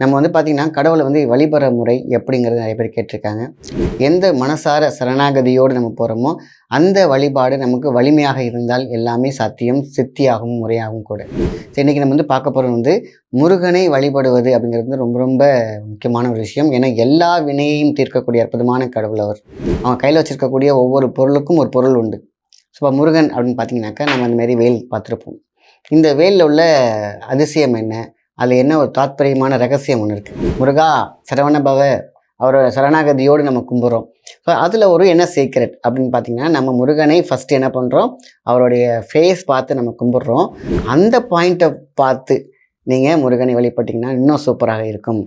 நம்ம வந்து பார்த்திங்கன்னா கடவுளை வந்து வழிபடுற முறை எப்படிங்கிறது நிறைய பேர் கேட்டிருக்காங்க. எந்த மனசார சரணாகதியோடு நம்ம போகிறோமோ அந்த வழிபாடு நமக்கு வலிமையாக இருந்தால் எல்லாமே சாத்தியம் சித்தியாகவும் முறையாகவும் கூட. சரி இன்றைக்கி நம்ம வந்து பார்க்க போகிறது வந்து முருகனை வழிபடுவது அப்படிங்கிறது வந்து ரொம்ப ரொம்ப முக்கியமான ஒரு விஷயம். ஏன்னா எல்லா வினையையும் தீர்க்கக்கூடிய அற்புதமான கடவுள் அவர். அவன் கையில் வச்சிருக்கக்கூடிய ஒவ்வொரு பொருளுக்கும் ஒரு பொருள் உண்டு. ஸோ இப்போ முருகன் அப்படின்னு பார்த்தீங்கன்னாக்கா நம்ம அந்தமாரி வேல் பார்த்துருப்போம். இந்த வேலில் உள்ள அதிசயம் என்ன? அதில் என்ன ஒரு தாத்பரியமான ரகசியம் ஒன்று இருக்குது முருகா சரவண பவ அவரோட சரணாகதியோடு நம்ம கும்பிட்றோம் ஸோ அதில் ஒரு என்ன சீக்ரெட் அப்படின்னு பார்த்தீங்கன்னா நம்ம முருகனை ஃபஸ்ட்டு என்ன பண்ணுறோம் அவருடைய ஃபேஸ் பார்த்து நம்ம கும்பிட்றோம் அந்த பாயிண்ட்டை பார்த்து நீங்கள் முருகனை வழிபட்டிங்கன்னா இன்னும் சூப்பராக இருக்கும்.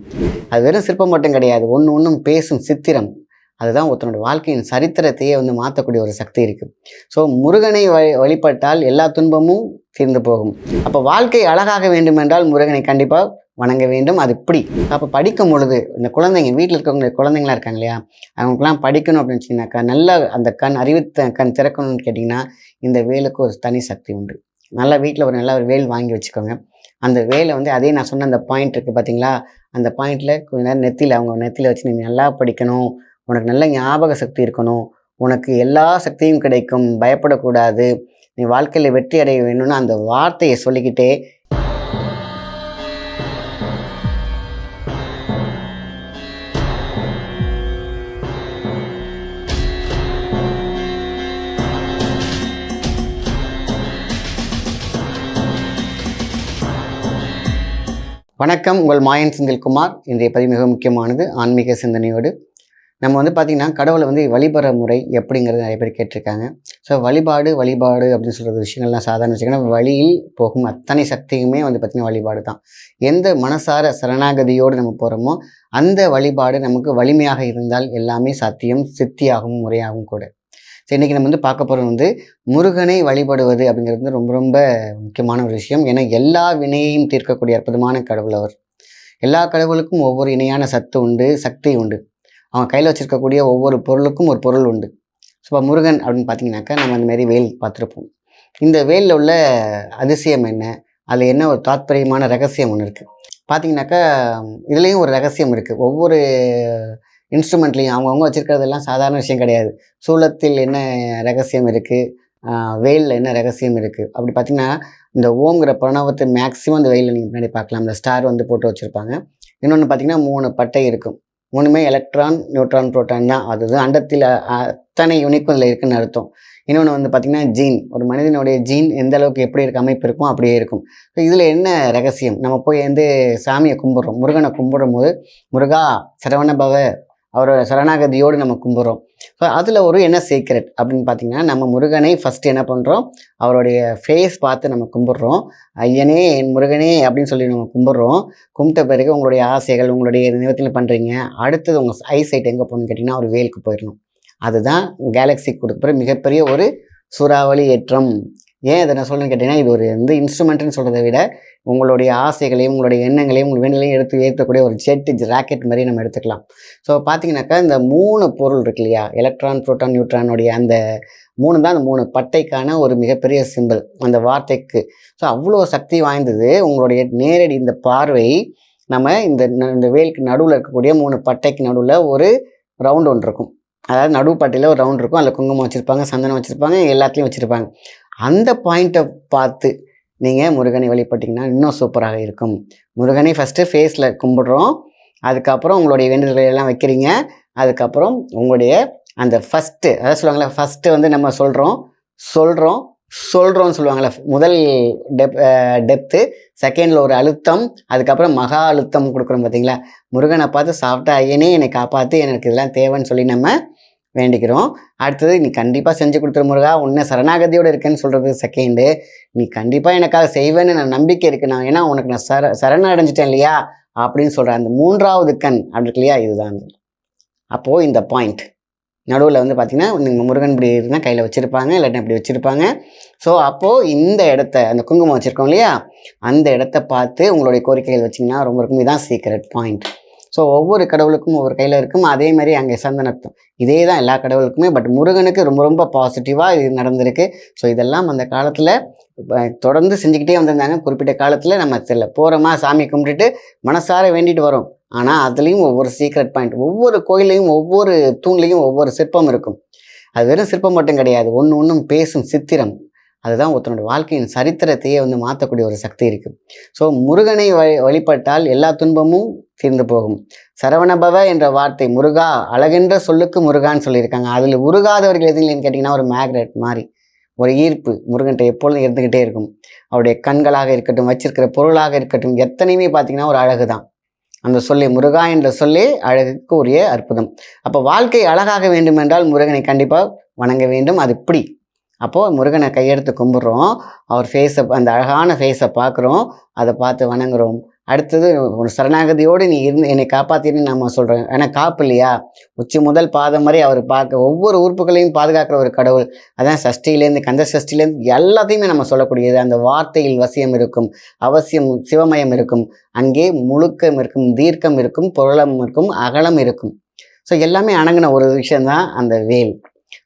அது வெறும் சிற்பம் மட்டும் கிடையாது. ஒன்று ஒன்றும் பேசும் சித்திரம். அதுதான் ஒருத்தனோட வாழ்க்கையின் சரித்திரத்தையே வந்து மாற்றக்கூடிய ஒரு சக்தி இருக்குது ஸோ முருகனை வழி வழிபட்டால் எல்லா துன்பமும் தீர்ந்து போகும். அப்போ வாழ்க்கை அழகாக வேண்டுமென்றால் முருகனை கண்டிப்பாக வணங்க வேண்டும். அது இப்படி. அப்போ படிக்கும் பொழுது இந்த குழந்தைங்க வீட்டில் இருக்கவங்க குழந்தைங்களா இருக்காங்க இல்லையா? அவங்களுக்குலாம் படிக்கணும் அப்படின்னு வச்சிங்கனாக்கா நல்ல அந்த கண் அறிவித்த கண் திறக்கணும்னு கேட்டிங்கன்னா இந்த வேலுக்கு ஒரு தனி சக்தி உண்டு. நல்லா வீட்டில் ஒரு நல்ல ஒரு வேல் வாங்கி வச்சுக்கோங்க. அந்த வேலை வந்து அதே நான் சொன்ன அந்த பாயிண்ட் இருக்குது பார்த்தீங்களா அந்த பாயிண்டில் கொஞ்ச நேரம் நெத்தியில் அவங்க நெத்தியில் வச்சு நீங்கள் நல்லா படிக்கணும். உனக்கு நல்ல ஞாபக சக்தி இருக்கணும். உனக்கு எல்லா சக்தியும் கிடைக்கும். பயப்படக்கூடாது. நீ வாழ்க்கையில் வெற்றி அடைய வேணும்னு அந்த வார்த்தையை சொல்லிக்கிட்டே வணக்கம். உங்கள் மாயன் செந்தில்குமார். இன்றைய பதிவு மிக முக்கியமானது. ஆன்மீக சிந்தனையோடு நம்ம வந்து பார்த்திங்கன்னா கடவுளை வந்து வழிபடுற முறை எப்படிங்கிறது நிறைய பேர் கேட்டிருக்காங்க. ஸோ வழிபாடு வழிபாடு அப்படின்னு சொல்கிற விஷயங்கள்லாம் சாதாரண வச்சுக்கோங்க வழியில் போகும் அத்தனை சக்தியுமே வந்து பார்த்திங்கன்னா வழிபாடு தான். எந்த மனசார சரணாகதியோடு நம்ம போகிறோமோ அந்த வழிபாடு நமக்கு வலிமையாக இருந்தால் எல்லாமே சாத்தியம் சித்தியாகவும் முறையாகவும் கூட. ஸோ இன்றைக்கி நம்ம வந்து பார்க்க போகிறது வந்து முருகனை வழிபடுவது அப்படிங்கிறது வந்து ரொம்ப ரொம்ப முக்கியமான ஒரு விஷயம். ஏன்னா எல்லா வினையையும் தீர்க்கக்கூடிய அற்புதமான கடவுள் அவர். எல்லா கடவுளுக்கும் ஒவ்வொரு இணையான சத்து உண்டு சக்தி உண்டு. அவன் கையில் வச்சுருக்கக்கூடிய ஒவ்வொரு பொருளுக்கும் ஒரு பொருள் உண்டு. ஸோ இப்போ முருகன் அப்படின்னு பார்த்தீங்கன்னாக்கா நம்ம அந்த மாதிரி வேல் பார்த்துருப்போம் இந்த வேலில் உள்ள அதிசயம் என்ன? அதில் என்ன ஒரு தாத்பரியமான ரகசியம் ஒன்று இருக்குது பார்த்தீங்கன்னாக்கா இதுலேயும் ஒரு ரகசியம் இருக்குது ஒவ்வொரு இன்ஸ்ட்ருமெண்ட்லேயும் அவங்கவுங்க வச்சுருக்கிறதெல்லாம் சாதாரண விஷயம் கிடையாது. சூளத்தில் என்ன ரகசியம் இருக்குது வெயிலில் என்ன ரகசியம் இருக்குது அப்படி பார்த்தீங்கன்னா இந்த ஓங்கிற பிரணவத்தை மேக்ஸிமம் இந்த வெயிலில் நீங்கள் முன்னாடி பார்க்கலாம் இந்த ஸ்டார் வந்து போட்டு வச்சுருப்பாங்க. இன்னொன்று பார்த்தீங்கன்னா மூணு பட்டை இருக்கும். மூணுமே எலக்ட்ரான் நியூட்ரான் புரோட்டான் தான். அது அண்டத்தில் அத்தனை யூனிக்கும் இதில் இருக்குன்னு அர்த்தம். இன்னொன்று வந்து பார்த்திங்கன்னா ஜீன் ஒரு மனிதனுடைய ஜீன் எந்த அளவுக்கு எப்படி இருக்க அமைப்பு இருக்கும் அப்படியே இருக்கும். ஸோ இதில் என்ன ரகசியம்? நம்ம போய் வந்து சாமியை கும்பிட்றோம் முருகனை கும்பிடும் போது முருகா சரவண பவ அவரோட சரணாகதியோடு நம்ம கும்பிட்றோம் ஸோ அதில் ஒரு என்ன சீக்ரெட் அப்படின்னு பார்த்தீங்கன்னா நம்ம முருகனை ஃபஸ்ட்டு என்ன பண்ணுறோம் அவருடைய ஃபேஸ் பார்த்து நம்ம கும்பிட்றோம். ஐயனே என் முருகனே அப்படின்னு சொல்லி நம்ம கும்பிட்றோம். கும்பிட்ட பிறகு உங்களுடைய ஆசைகள் உங்களுடைய நிவர்த்தியில் பண்ணுறீங்க அடுத்தது உங்கள் ஐசைட் எங்கே போகணும்னு கேட்டிங்கன்னா ஒரு வேலுக்கு போயிடணும். அதுதான் கேலக்ஸி கொடுக்குற மிகப்பெரிய ஒரு சூறாவளி ஏற்றம். ஏன் இதை நான் சொல்கிறேன்னு கேட்டிங்கன்னா இது ஒரு இந்த இன்ஸ்ட்ருமெண்ட்னு சொல்கிறத விட உங்களுடைய ஆசைகளையும் உங்களுடைய எண்ணங்களையும் உங்கள் வேண்டுகளையும் எடுத்து ஏற்றக்கூடிய ஒரு ஜெட் ராக்கெட் மாதிரி நம்ம எடுத்துக்கலாம். ஸோ பார்த்தீங்கன்னாக்கா இந்த மூணு பொருள் இருக்கு இல்லையா? எலக்ட்ரான் புரோட்டான் நியூட்ரானுடைய அந்த மூணு தான் அந்த மூணு பட்டைக்கான ஒரு மிகப்பெரிய சிம்பிள் அந்த வார்த்தைக்கு. ஸோ அவ்வளோ சக்தி வாய்ந்தது. உங்களுடைய நேரடி இந்த பார்வை நம்ம இந்த ந- இந்த வேலுக்கு நடுவில் இருக்கக்கூடிய மூணு பட்டைக்கு நடுவில் ஒரு ரவுண்ட் ஒன்று இருக்கும். அதாவது நடுவு பட்டையில் ஒரு ரவுண்ட் இருக்கும். அதில் குங்குமம் வச்சுருப்பாங்க சந்தனம் வச்சுருப்பாங்க எல்லாத்தையும் வச்சுருப்பாங்க. அந்த பாயிண்ட்டை பார்த்து நீங்கள் முருகனை வழிபட்டிங்கன்னா இன்னும் சூப்பராக இருக்கும். முருகனை ஃபஸ்ட்டு ஃபேஸில் கும்பிடுறோம். அதுக்கப்புறம் உங்களுடைய வேண்டுதல்களை எல்லாம் வைக்கிறீங்க. அதுக்கப்புறம் உங்களுடைய அந்த ஃபஸ்ட்டு அதாவது சொல்லுவாங்களே ஃபஸ்ட்டு வந்து நம்ம சொல்கிறோம் சொல்கிறோம் சொல்கிறோம்னு சொல்லுவாங்களே முதல் டெப் டெப்த்து செகண்டில் ஒரு அழுத்தம் அதுக்கப்புறம் மகா அழுத்தம் கொடுக்குறோம் பார்த்தீங்களா முருகனை பார்த்து சாப்பிட்டா ஐயனே என்னை காப்பாற்று எனக்கு இதெல்லாம் தேவைன்னு சொல்லி நம்ம வேண்டிக்கிறோம். அடுத்தது நீ கண்டிப்பாக செஞ்சு கொடுத்துரு முருகா. உன்னை சரணாகதியோடு இருக்கேன்னு சொல்கிறது செகண்டு நீ கண்டிப்பாக எனக்காக செய்வேன்னு நான் நம்பிக்கை இருக்கு. நான் ஏன்னா உனக்கு நான் சர சரண அடைஞ்சிட்டேன் இல்லையா? அப்படின்னு சொல்கிறேன் அந்த மூன்றாவது கண் அப்படி இருக்கு இல்லையா? இதுதான். அப்போது இந்த பாயிண்ட் நடுவில் வந்து பார்த்திங்கன்னா நீங்கள் முருகன் இப்படி இருந்தால் கையில் வச்சுருப்பாங்க இல்லாட்டி இப்படி வச்சுருப்பாங்க. ஸோ அப்போது இந்த இடத்த அந்த குங்குமம் வச்சுருக்கோம் இல்லையா? அந்த இடத்த பார்த்து உங்களுடைய கோரிக்கைகள் வச்சிங்கன்னா ரொம்ப இருக்கும். இதுதான் சீக்ரெட் பாயிண்ட் ஸோ ஒவ்வொரு கடவுளுக்கும் ஒவ்வொரு கையில் இருக்கும். அதே மாதிரி அங்கே சந்தனத்தும். இதே தான் எல்லா கடவுளுக்குமே. பட் முருகனுக்கு ரொம்ப ரொம்ப பாசிட்டிவாக இது நடந்திருக்கு. ஸோ இதெல்லாம் அந்த காலத்தில் தொடர்ந்து செஞ்சுக்கிட்டே வந்திருந்தாங்க. குறிப்பிட்ட காலத்தில் நம்ம தெரியல போகிறோமா சாமி கும்பிட்டுட்டு மனசார வேண்டிட்டு வரோம். ஆனால் அதுலேயும் ஒவ்வொரு சீக்ரெட் பாயிண்ட் ஒவ்வொரு கோயிலையும் ஒவ்வொரு தூண்லேயும் ஒவ்வொரு சிற்பம் இருக்கும். அது வெறும் சிற்பம் மட்டும் கிடையாது. ஒன்று ஒன்றும் பேசும் சித்திரம். அதுதான் ஒருத்தனோட வாழ்க்கையின் சரித்திரத்தையே வந்து மாற்றக்கூடிய ஒரு சக்தி இருக்குது ஸோ முருகனை வழி வழிபட்டால் எல்லா துன்பமும் தீர்ந்து போகும். சரவணபவ என்ற வார்த்தை முருகா அழகென்ற சொல்லுக்கு முருகான்னு சொல்லியிருக்காங்க. அதில் உருகாதவர்கள் எதுன்னு கேட்டிங்கன்னா ஒரு மேக்னெட் மாதிரி ஒரு ஈர்ப்பு முருகன்ட்ட எப்பொழுதும் இருந்துக்கிட்டே இருக்கும். அவருடைய கண்களாக இருக்கட்டும் வச்சிருக்கிற பொருளாக இருக்கட்டும் எத்தனையுமே பார்த்தீங்கன்னா ஒரு அழகு தான். அந்த சொல்லே முருகா என்ற சொல்லே அழகுக்கு உரிய அற்புதம். அப்போ வாழ்க்கை அழகாக வேண்டுமென்றால் முருகனை கண்டிப்பாக வணங்க வேண்டும். அது இப்படி. அப்போது முருகனை கையெடுத்து கும்பிட்றோம். அவர் ஃபேஸை அந்த அழகான ஃபேஸை பார்க்குறோம். அதை பார்த்து வணங்குறோம். அடுத்தது ஒரு சரணாகதியோடு நீ இருந்து என்னை காப்பாத்தின்னு நம்ம சொல்கிறோம் ஏன்னா காப்பு இல்லையா? உச்சி முதல் பாதம் வரை அவர் பார்க்க ஒவ்வொரு உறுப்புகளையும் பாதுகாக்கிற ஒரு கடவுள். அதான் சஷ்டியிலேருந்து கந்த சஷ்டிலேருந்து எல்லாத்தையுமே நம்ம சொல்லக்கூடியது. அந்த வார்த்தையில் வசியம் இருக்கும் அவசியம் சிவமயம் இருக்கும். அங்கே முழுக்கம் இருக்கும் தீர்க்கம் இருக்கும் பொருளம் இருக்கும் அகலம் இருக்கும். ஸோ எல்லாமே அணங்கின ஒரு விஷயந்தான் அந்த வேல்.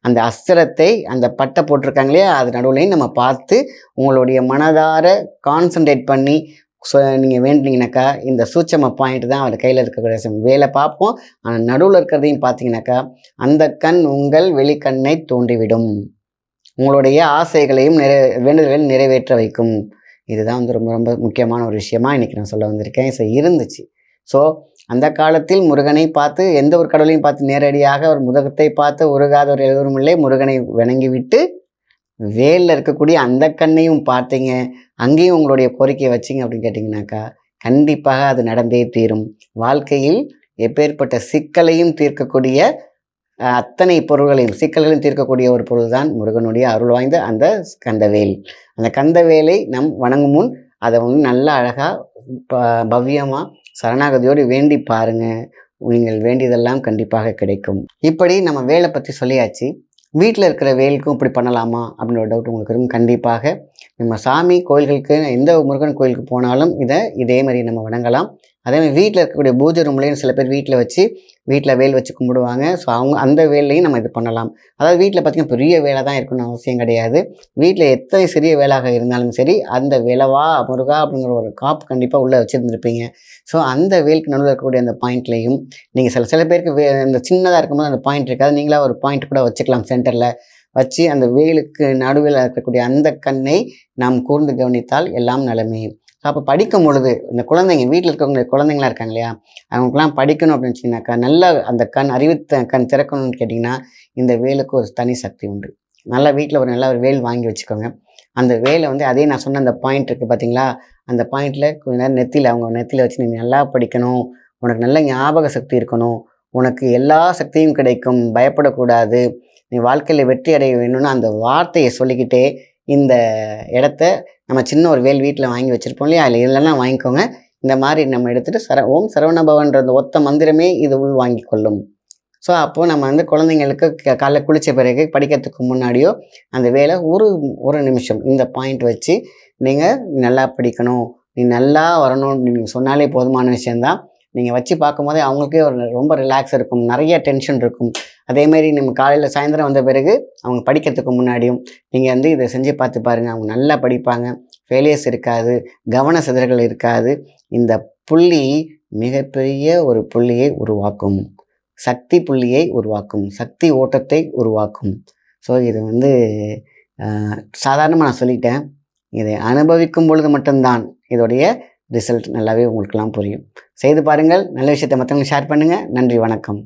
அந்த அஸ்திரத்தை அந்த பட்டை போட்டிருக்காங்களே அது நடுவுலையும் நம்ம பார்த்து உங்களுடைய மனதார கான்சன்ட்ரேட் பண்ணி ஸோ நீங்கள் வேண்டினீங்கனாக்கா இந்த சூட்சம பாயிண்ட் தான் அவர் கையில் இருக்கக்கூடிய வேலை பார்ப்போம். ஆனால் நடுவில் இருக்கிறதையும் பார்த்தீங்கன்னாக்கா அந்த கண் உங்கள் வெளிக்கண்ணை தூண்டிவிடும். உங்களுடைய ஆசைகளையும் நிறை வேண்டுதல்களையும் நிறைவேற்ற வைக்கும். இதுதான் வந்து ரொம்ப ரொம்ப முக்கியமான ஒரு விஷயமா இன்றைக்கி நான் சொல்ல வந்திருக்கேன். ஸோ இருந்துச்சு. ஸோ அந்த காலத்தில் முருகனை பார்த்து எந்த ஒரு கடவுளையும் பார்த்து நேரடியாக ஒரு முதுகத்தை பார்த்து உருகாதவர் எழுவரும் இல்லை. முருகனை வணங்கிவிட்டு வேலில் இருக்கக்கூடிய அந்த கண்ணையும் பார்த்தீங்க. அங்கேயும் உங்களுடைய கோரிக்கையை வச்சிங்க அப்படின்னு கேட்டிங்கனாக்கா கண்டிப்பாக அது நடந்தே தீரும். வாழ்க்கையில் எப்பேற்பட்ட சிக்கலையும் தீர்க்கக்கூடிய அத்தனை பொருள்களையும் சிக்கல்களையும் தீர்க்கக்கூடிய ஒரு பொருள் தான் முருகனுடைய அருள் வாய்ந்த அந்த கந்தவேல் அந்த கந்தவேலை நம் வணங்கும் முன் அதை வந்து நல்லா அழகாக பவ்யமாக சரணாகதியோடு வேண்டி பாருங்க. நீங்கள் வேண்டியதெல்லாம் கண்டிப்பாக கிடைக்கும். இப்படி நம்ம வேலை பற்றி சொல்லியாச்சு. வீட்டில் இருக்கிற வேலுக்கும் இப்படி பண்ணலாமா? அப்படின்ற டவுட் உங்களுக்கு இருக்கும் கண்டிப்பாக நம்ம சாமி கோயில்களுக்கு எந்த முருகன் கோயிலுக்கு போனாலும் இதை இதே மாதிரி நம்ம வணங்கலாம். அதே மாதிரி வீட்டில் இருக்கக்கூடிய பூஜை ரூம்லேயும் சில பேர் வீட்டில் வச்சு வீட்டில் வேல் வச்சு கும்பிடுவாங்க. ஸோ அவங்க அந்த வேலையும் நம்ம இது பண்ணலாம். அதாவது வீட்டில் பார்த்திங்கன்னா பெரிய வேலை தான் இருக்கணும்னு அவசியம் கிடையாது. வீட்டில் எத்தனை சிறிய வேலாக இருந்தாலும் சரி அந்த வேலவா முருகா அப்படிங்கிற ஒரு காப்பு கண்டிப்பாக உள்ளே வச்சுருந்துருப்பீங்க. ஸோ அந்த வேலுக்கு நடுவில் இருக்கக்கூடிய அந்த பாயிண்ட்லேயும் நீங்கள் சில சில பேருக்கு வே அந்த சின்னதாக இருக்கும்போது அந்த பாயிண்ட் இருக்காது. நீங்களாக ஒரு பாயிண்ட் கூட வச்சுக்கலாம் சென்டரில் வச்சு அந்த வேலுக்கு நடுவில் இருக்கக்கூடிய அந்த கண்ணை நாம் கூர்ந்து கவனித்தால் எல்லாம் நலமே. அப்போ படிக்கும் பொழுது இந்த குழந்தைங்க வீட்டில் இருக்கவங்க குழந்தைங்களா இருக்காங்க இல்லையா? அவங்களுக்குலாம் படிக்கணும் அப்படின்னு வச்சிங்கனாக்கா நல்ல அந்த கண் அறிவு த- கண் திறக்கணும்னு கேட்டிங்கன்னா இந்த வேலுக்கு ஒரு தனி சக்தி உண்டு. நல்லா வீட்டில் ஒரு நல்ல ஒரு வேல் வாங்கி வச்சுக்கோங்க. அந்த வேலை வந்து அதே நான் சொன்ன அந்த பாயிண்ட் இருக்குது பார்த்தீங்களா அந்த பாயிண்டில் கொஞ்ச நேரம் நெத்தியில் அவங்க நெத்தியில் வச்சு நீ நல்லா படிக்கணும். உனக்கு நல்ல ஞாபக சக்தி இருக்கணும். உனக்கு எல்லா சக்தியும் கிடைக்கும். பயப்படக்கூடாது. நீ வாழ்க்கையில் வெற்றி அடைய வேணும்னு அந்த வார்த்தையை சொல்லிக்கிட்டே இந்த இடத்த நம்ம சின்ன ஒரு வேல் வீட்டில் வாங்கி வச்சுருப்போம் இல்லையா? அதில் இல்லைன்னா வாங்கிக்கோங்க. இந்த மாதிரி நம்ம எடுத்துகிட்டு சர ஓம் சரவணபவன்ற அந்த ஒத்த மந்திரமே இது உள் வாங்கி கொள்ளும். ஸோ அப்போது நம்ம வந்து குழந்தைங்களுக்கு க- காலைல குளித்த பிறகு படிக்கிறதுக்கு முன்னாடியோ அந்த வேலை ஒரு ஒரு நிமிஷம் இந்த பாயிண்ட் வச்சு நீங்கள் நல்லா படிக்கணும். நீ நல்லா வரணும்னு நீங்கள் சொன்னாலே போதுமான விஷயந்தான் நீங்கள் வச்சு பார்க்கும்போதே அவங்களுக்கே ஒரு ரொம்ப ரிலாக்ஸ் இருக்கும். நிறைய டென்ஷன் இருக்கும். அதேமாரி நம்ம காலையில் சாயந்தரம் வந்த பிறகு அவங்க படிக்கிறதுக்கு முன்னாடியும் நீங்கள் வந்து இதை செஞ்சு பார்த்து பாருங்கள் அவங்க நல்லா படிப்பாங்க. ஃபெயிலியர்ஸ் இருக்காது. கவன சிதறல்கள் இருக்காது. இந்த புள்ளி மிகப்பெரிய ஒரு புள்ளியை உருவாக்கும். சக்தி புள்ளியை உருவாக்கும். சக்தி ஓட்டத்தை உருவாக்கும். ஸோ இது வந்து சாதாரணமாக நான் சொல்லிட்டேன். இதை அனுபவிக்கும் பொழுது மட்டும்தான் இதோடைய ரிசல்ட் நல்லாவே உங்களுக்கெல்லாம் புரியும். செய்து பாருங்கள். நல்ல விஷயத்தை மற்றவங்களுக்கு ஷேர் பண்ணுங்கள் நன்றி. வணக்கம்.